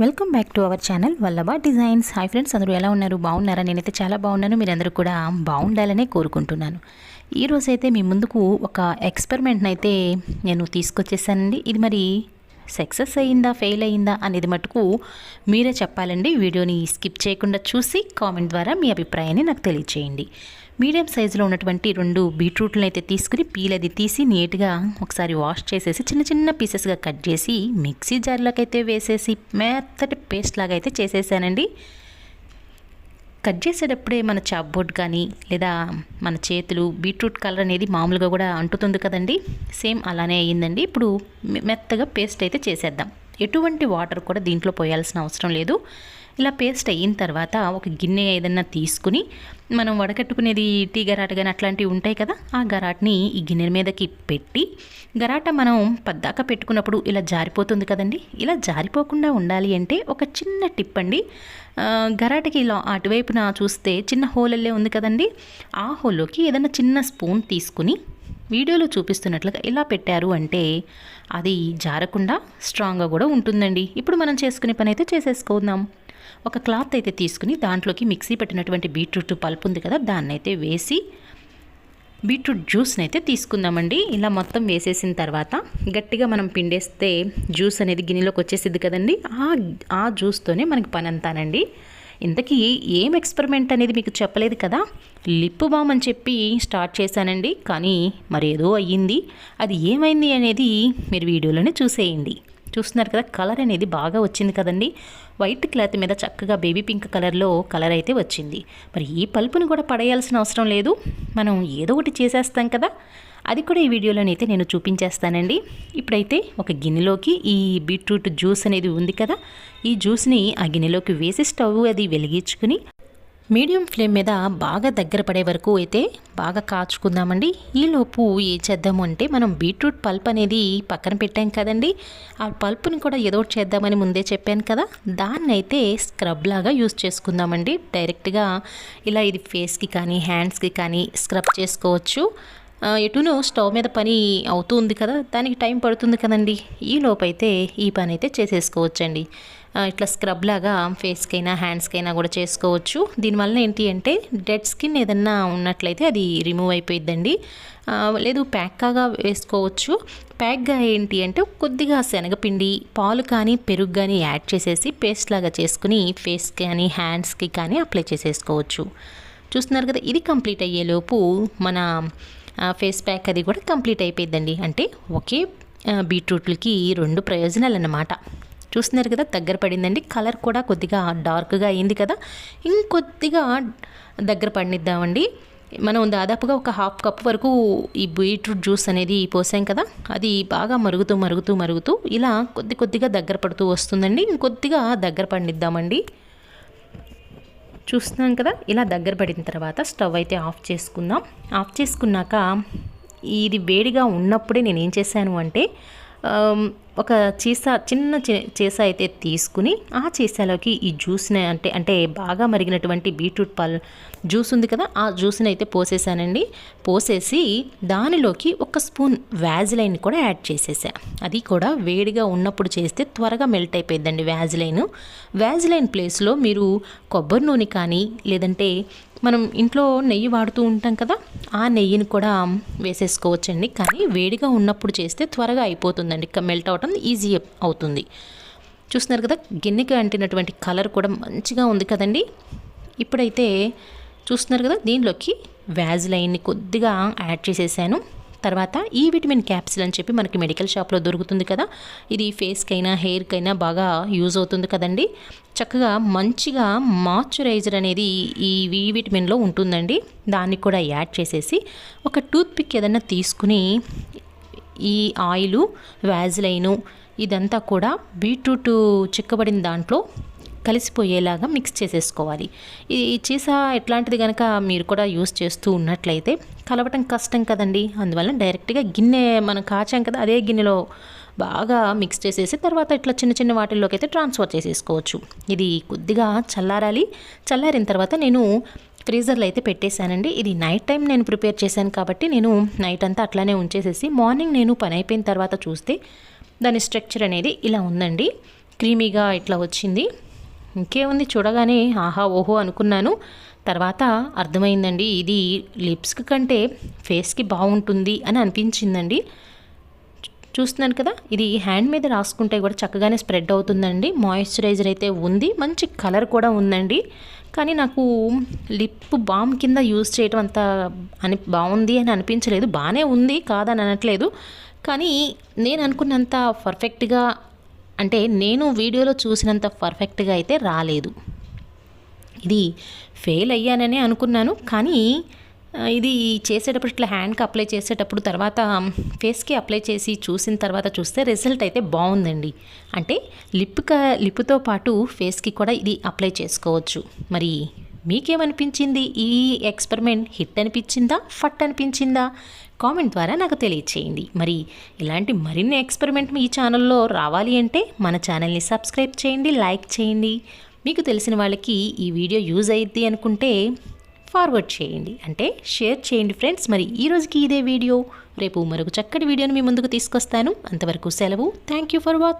Welcome back to our channel Vallabha designs. Hi friends అందరూ ఎలా ఉన్నారు? బాగున్నారా? నేనైతే చాలా బాగున్నాను. మీరందరూ కూడా బాగుండాలనే కోరుకుంటున్నాను. ఈరోజైతే మీ ముందుకు ఒక ఎక్స్పెరిమెంట్ని అయితే నేను తీసుకొచ్చేసానండి. ఇది మరి సక్సెస్ అయ్యిందా ఫెయిల్ అయ్యిందా అనేది మటుకు మీరే చెప్పాలండి. వీడియోని స్కిప్ చేయకుండా చూసి కామెంట్ ద్వారా మీ అభిప్రాయాన్ని నాకు తెలియచేయండి. మీడియం సైజులో ఉన్నటువంటి రెండు బీట్రూట్లను అయితే తీసుకుని పీలది తీసి నీట్గా ఒకసారి వాష్ చేసేసి చిన్న చిన్న పీసెస్గా కట్ చేసి మిక్సీ జార్లోకి అయితే వేసేసి మెత్తటి పేస్ట్ లాగా అయితే చేసేసానండి. కట్ చేసేటప్పుడే మన చాప్ బోర్డ్ కానీ లేదా మన చేతులు బీట్రూట్ కలర్ అనేది మామూలుగా కూడా అంటుతుంది కదండి. సేమ్ అలానే అయ్యిందండి. ఇప్పుడు మె- మెత్తగా పేస్ట్ అయితే చేసేద్దాం. ఎటువంటి వాటర్ కూడా దీంట్లో పోయాల్సిన అవసరం లేదు. ఇలా పేస్ట్ అయిన తర్వాత ఒక గిన్నె ఏదన్నా తీసుకుని మనం వడకట్టుకునేది టీ గరాట కానీ అట్లాంటివి ఉంటాయి కదా ఆ గరాట్ని ఈ గిన్నె మీదకి పెట్టి గరాట మనం పద్దాక పెట్టుకున్నప్పుడు ఇలా జారిపోతుంది కదండి. ఇలా జారిపోకుండా ఉండాలి అంటే ఒక చిన్న టిప్ అండి. గరాటకి ఇలా అటువైపున చూస్తే చిన్న హోలల్లే ఉంది కదండి. ఆ హోల్లోకి ఏదైనా చిన్న స్పూన్ తీసుకుని వీడియోలో చూపిస్తున్నట్లుగా ఇలా పెట్టారు అంటే అది జారకుండా స్ట్రాంగ్గా కూడా ఉంటుందండి. ఇప్పుడు మనం చేసుకునే పని అయితే చేసేసుకుందాం. ఒక క్లాత్ అయితే తీసుకుని దాంట్లోకి మిక్సీ పెట్టినటువంటి బీట్రూట్ పల్పు ఉంది కదా దాన్ని అయితే వేసి బీట్రూట్ జ్యూస్ని అయితే తీసుకుందామండి. ఇలా మొత్తం వేసేసిన తర్వాత గట్టిగా మనం పిండేస్తే జ్యూస్ అనేది గిన్నెలోకి వచ్చేసిద్ది కదండి. ఆ ఆ జ్యూస్తోనే మనకి పని అంతానండి ఇంతకీ ఏం ఎక్స్పెరిమెంట్ అనేది మీకు చెప్పలేదు కదా? లిప్ బామ్ అని చెప్పి స్టార్ట్ చేశానండి కానీ మరేదో అయ్యింది. అది ఏమైంది అనేది మీరు వీడియోలోనే చూసేయండి. చూస్తున్నారు కదా కలర్ అనేది బాగా వచ్చింది కదండి. వైట్ క్లాత్ మీద చక్కగా బేబీ పింక్ కలర్లో కలర్ అయితే వచ్చింది. మరి ఈ పల్పుని కూడా పడేయాల్సిన అవసరం లేదు. మనం ఏదో ఒకటి చేసేస్తాం కదా. అది కూడా ఈ వీడియోలోనైతే నేను చూపించేస్తానండి. ఇప్పుడైతే ఒక గిన్నెలోకి ఈ బీట్రూట్ జ్యూస్ అనేది ఉంది కదా. ఈ జ్యూస్ని ఆ గిన్నెలోకి వేసి స్టవ్ అది వెలిగించుకుని మీడియం ఫ్లేమ్ మీద బాగా దగ్గర పడే వరకు అయితే బాగా కాచుకుందామండి. ఈలోపు ఏ చేద్దాము అంటే మనం బీట్రూట్ పల్ప్ అనేది పక్కన పెట్టాం కదండి. ఆ పల్ప్ని కూడా ఏదో చేద్దామని ముందే చెప్పాను కదా. దాన్ని అయితే స్క్రబ్ లాగా యూస్ చేసుకుందామండి. డైరెక్ట్గా ఇలా ఇది ఫేస్కి కానీ హ్యాండ్స్కి కానీ స్క్రబ్ చేసుకోవచ్చు. ఎటునో స్టవ్ మీద పని అవుతూ ఉంది కదా దానికి టైం పడుతుంది కదండి. ఈ లోపైతే ఈ పని అయితే చేసేసుకోవచ్చండి ఇట్లా స్క్రబ్ లాగా ఫేస్కైనా హ్యాండ్స్కైనా కూడా చేసుకోవచ్చు. దీనివల్ల ఏంటి అంటే డెడ్ స్కిన్ ఏదన్నా ఉన్నట్లయితే అది రిమూవ్ అయిపోయిద్దండి. లేదు లేదు ప్యాక్గా వేసుకోవచ్చు. ప్యాక్గా ఏంటి అంటే కొద్దిగా శనగపిండి పాలు కానీ పెరుగు కానీ యాడ్ చేసేసి పేస్ట్ లాగా చేసుకుని ఫేస్ కానీ హ్యాండ్స్కి కానీ అప్లై చేసేసుకోవచ్చు. చూస్తున్నారు కదా ఇది కంప్లీట్ అయ్యేలోపు మన ఫేస్ ప్యాక్ అది కూడా కంప్లీట్ అయిపోయిందండి అంటే ఒకే బీట్రూట్లకి రెండు ప్రయోజనాలు అన్నమాట చూస్తున్నారు కదా దగ్గర పడిందండి. కలర్ కూడా కొద్దిగా డార్క్గా అయింది కదా. ఇంకొద్దిగా దగ్గర పడినిద్దామండి మనం దాదాపుగా ఒక హాఫ్ కప్ వరకు ఈ బీట్రూట్ జ్యూస్ అనేది పోసాం కదా. అది బాగా మరుగుతూ మరుగుతూ మరుగుతూ ఇలా కొద్ది కొద్దిగా దగ్గర పడుతూ వస్తుందండి. ఇంకొద్దిగా దగ్గర పడినిద్దామండి చూస్తున్నాం కదా ఇలా దగ్గర పడిన తర్వాత స్టవ్ అయితే ఆఫ్ చేసుకుందాం. ఆఫ్ చేసుకున్నాక ఇది వేడిగా ఉన్నప్పుడే నేను ఏం చేశాను అంటే ఒక చీసా చిన్న చి- చీసా అయితే తీసుకుని ఆ చీసాలోకి ఈ జ్యూస్ని అంటే అంటే బాగా మరిగినటువంటి బీట్రూట్ పాల్ జ్యూస్ ఉంది కదా ఆ జ్యూస్ని అయితే పోసేసానండి. పోసేసి దానిలోకి ఒక స్పూన్ వ్యాజిలైన్ కూడా యాడ్ చేసేసా. అది కూడా వేడిగా ఉన్నప్పుడు చేస్తే త్వరగా మెల్ట్ అయిపోయిందండి వ్యాజిలైన్ వ్యాజిలైన్ ప్లేస్లో మీరు కొబ్బరి నూనె కానీ లేదంటే మనం ఇంట్లో నెయ్యి వాడుతూ ఉంటాం కదా ఆ నెయ్యిని కూడా వేసేసుకోవచ్చండి. కానీ వేడిగా ఉన్నప్పుడు చేస్తే త్వరగా అయిపోతుందండి. మెల్ట్ అవటం ఈజీ అవుతుంది. చూస్తున్నారు కదా గిన్నెకి అంటినటువంటి కలర్ కూడా మంచిగా ఉంది కదండి. ఇప్పుడైతే చూస్తున్నారు కదా దీనిలోకి వ్యాజ్లైన్ని కొద్దిగా యాడ్ చేసేసాను. తర్వాత ఈ విటమిన్ క్యాప్సిల్ అని చెప్పి మనకి మెడికల్ షాప్లో దొరుకుతుంది కదా. ఇది ఫేస్కైనా హెయిర్కైనా బాగా యూజ్ అవుతుంది కదండి. చక్కగా మంచిగా మాయిశ్చరైజర్ అనేది ఈ వి విటమిన్లో ఉంటుందండి. దాన్ని కూడా యాడ్ చేసేసి ఒక టూత్పిక్ ఏదైనా తీసుకుని ఈ ఆయిలు వ్యాజిలైను ఇదంతా కూడా బీట్రూట్ చిక్కబడిన దాంట్లో కలిసిపోయేలాగా మిక్స్ చేసేసుకోవాలి. ఈ చీసా ఎట్లాంటిది కనుక మీరు కూడా యూస్ చేస్తూ ఉన్నట్లయితే కలవటం కష్టం కదండి. అందువల్ల డైరెక్ట్గా గిన్నె మనం కాచాం కదా అదే గిన్నెలో బాగా మిక్స్ చేసేసి తర్వాత ఇట్లా చిన్న చిన్న వాటిల్లోకి అయితే ట్రాన్స్ఫర్ చేసేసుకోవచ్చు. ఇది కొద్దిగా చల్లారాలి. చల్లారిన తర్వాత నేను ఫ్రీజర్లో అయితే పెట్టేశానండి. ఇది నైట్ టైం నేను ప్రిపేర్ చేశాను కాబట్టి నేను నైట్ అంతా అట్లానే ఉంచేసేసి మార్నింగ్ నేను పని అయిపోయిన తర్వాత చూస్తే దాని స్ట్రక్చర్ అనేది ఇలా ఉందండి. క్రీమీగా ఇట్లా వచ్చింది. ఇంకేముంది చూడగానే ఆహా ఓహో అనుకున్నాను. తర్వాత అర్థమైందండి ఇది లిప్స్కి కంటే ఫేస్కి బాగుంటుంది అని అనిపించిందండి. చూస్తున్నాను కదా ఇది హ్యాండ్ మీద రాసుకుంటే కూడా చక్కగానే స్ప్రెడ్ అవుతుందండి. మాయిశ్చరైజర్ అయితే ఉంది మంచి కలర్ కూడా ఉందండి. కానీ నాకు లిప్ బామ్ కింద యూజ్ చేయడం అంత అని బాగుంది అని అనిపించలేదు. బాగానే ఉంది కాదని అనట్లేదు. కానీ నేను అనుకున్నంత పర్ఫెక్ట్గా అంటే నేను వీడియోలో చూసినంత పర్ఫెక్ట్గా అయితే రాలేదు. ఇది ఫెయిల్ అయ్యాననే అనుకున్నాను. కానీ ఇది చేసేటప్పుడు ఇట్లా హ్యాండ్కి అప్లై చేసేటప్పుడు తర్వాత ఫేస్కి అప్లై చేసి చూసిన తర్వాత చూస్తే రిజల్ట్ అయితే బాగుందండి. అంటే లిప్క లిప్తో పాటు ఫేస్కి కూడా ఇది అప్లై చేసుకోవచ్చు. మరి మీకేమనిపించింది? ఈ ఎక్స్పెరిమెంట్ హిట్ అనిపించిందా? ఫట్ అనిపించిందా? కామెంట్ ద్వారా నాకు తెలియచేయండి. మరి ఇలాంటి మరిన్ని ఎక్స్పెరిమెంట్ మీ ఛానల్లో రావాలి అంటే మన ఛానల్ని సబ్స్క్రైబ్ చేయండి లైక్ చేయండి. మీకు తెలిసిన వాళ్ళకి ఈ వీడియో యూజ్ అయ్యిద్ది అనుకుంటే ఫార్వర్డ్ చేయండి. అంటే షేర్ చేయండి ఫ్రెండ్స్. మరి ఈ రోజుకి ఇదే వీడియో. రేపు మరొక చక్కటి వీడియోని మీ ముందుకు తీసుకొస్తాను. అంతవరకు సెలవు. Thank you for watch